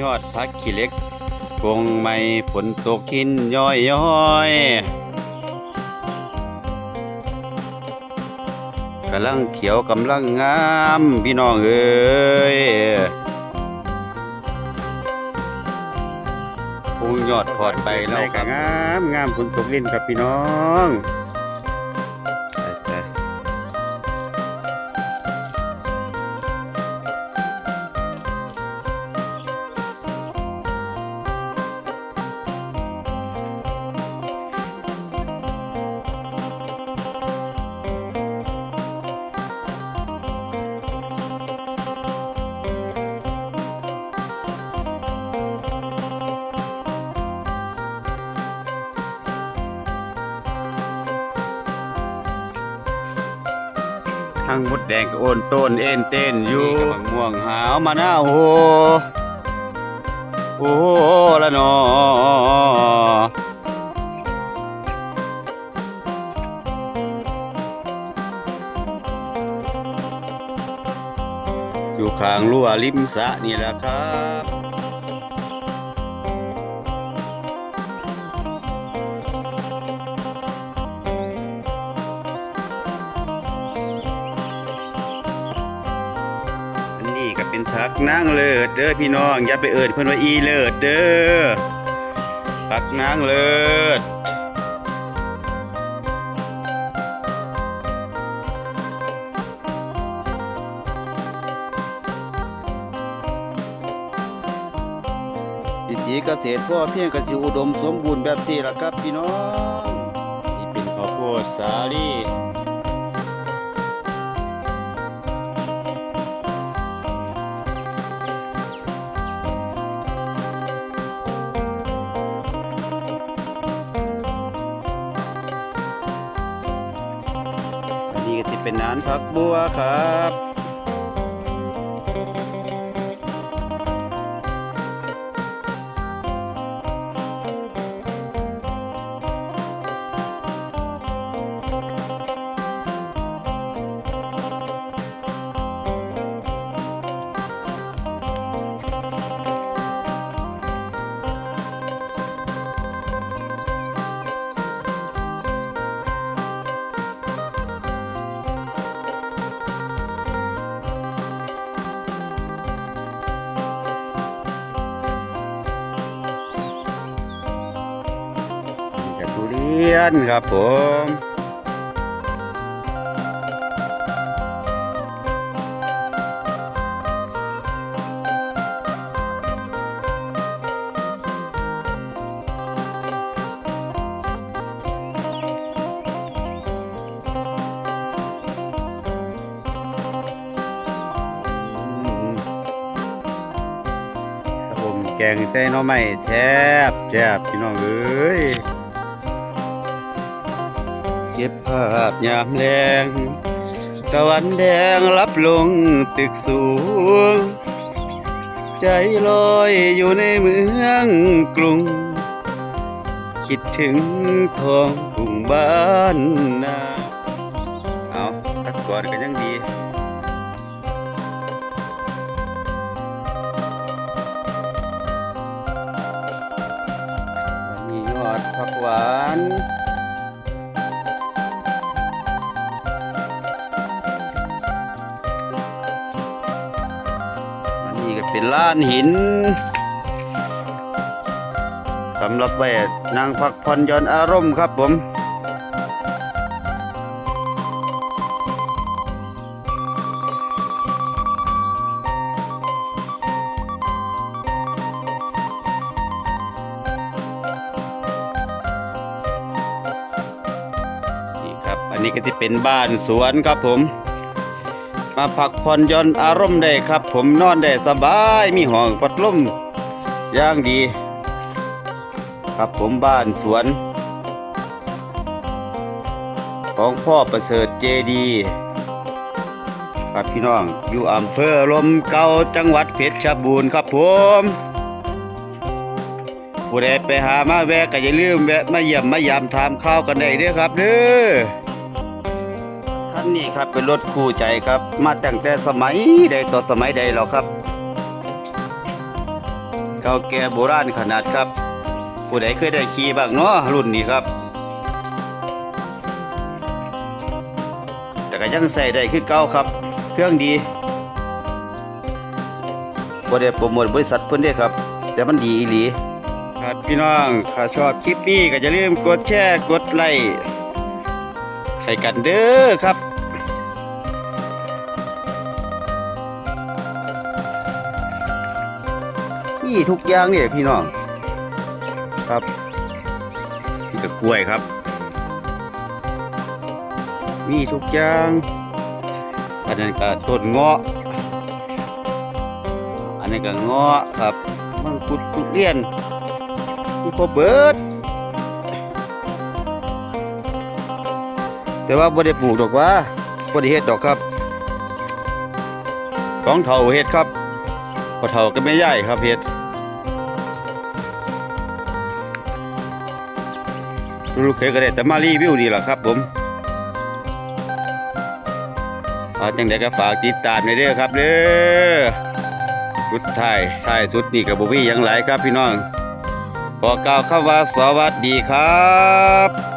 ยอดพักขี้เล็กกงไม่ฝนตกหินย้อยย้อยกำลังเขียวกำลังงาม พี่น้องเอ้ย ยอดถอดไปแล้วครับงามงามฝนตกลิ้นครับพี่น้อง ทั้งมดแดงก็โอนต้นเอ็นเต้นอยู่กับม่วงหาวมาหน้าโอ้โหโอ้โหละนออยู่ข้างรั้วริมสะนี่แหละครับ ผักนางเลิศเด้อพี่น้องอย่าไปเอิดเพิ่นว่าอีเลิศเด้อผักนางเลิศวิถีเกษตรพ่อเพียงกสิอุดมสมบูรณ์แบบนี้ล่ะครับพี่น้องนี่เป็นข้าวโพดสาลี เป็นนานผักบัวครับ ยนครับผมแกงใส่หน่อไม้แซ่บแซ่บพี่น้องเอ้ย เก็บภาพยามแรงตะวันแดงรับลงตึกสูง ใจลอยอยู่ในเมืองกรุง คิดถึงทองทุ่งบ้านนาเอาสักก่อนก็ยังดีวันนี้ยอดผักหวาน เป็นล้านหินสำหรับไว้นั่งพักผ่อนหย่อนอารมณ์ครับผมนี่ครับ อันนี้ก็ที่เป็นบ้านสวนครับผม มาพักผ่อนย่อนอารมณ์ได้ครับ ผมนอนได้สบายมีห้องพัดลมอย่างดี ครับผมบ้านสวน ของพ่อประเสริฐเจดีครับพี่น้องอยู่อำเภอลมเก่าจังหวัดเพชรบูรณ์ครับผมผู้ใดไปหามาแวะก็อย่าลืมแวะมาเยี่ยมมายามถามข้าวกันได้เด้อครับเด้อ นนี้ครับเป็นรถคู่ใจครับ มาตั้งแต่สมัยใดต่อสมัยใดแล้วครับเก่าแก่โบราณขนาดครับ ผู้ใดเคยได้ขี่บ้างเนาะรุ่นนี้ครับ แต่ก็ยังใส่ได้คือเก่าครับ เครื่องดีบ่ได้โปรโมทบริษัทเพิ่นเด้ครับ แต่มันดีอีหลี ครับพี่น้องถ้าชอบคลิปนี้ก็อย่าลืมกดแชร์กดไลค์ให้กันเด้อครับ ทุกอย่างเนี่ยพี่น้องครับนี่ก็กล้วยครับ มีทุกอย่างอันนั้นก็ต้นเงาะ อันนี้ก็เงาะครับมังคุดทุเรียนมีครบเบิดแต่ว่าบ่ได้ปลูกดอกว่าบ่ได้เฮ็ดดอกครับของเฒ่าเฮ็ดครับพอเฒ่าก็ไม่ใหญ่ครับเฮ็ด ลูกเคยก็ได้แต่มารีวิวนี่แหละครับ ผมเอาจังไดก็ฝากติดตามในเด้อครับเด้อสุดท้ายท้ายสุดนี่กับบุวี่ยังไหลครับพี่น้องขอกล่าวคำว่าสวัสดีครับ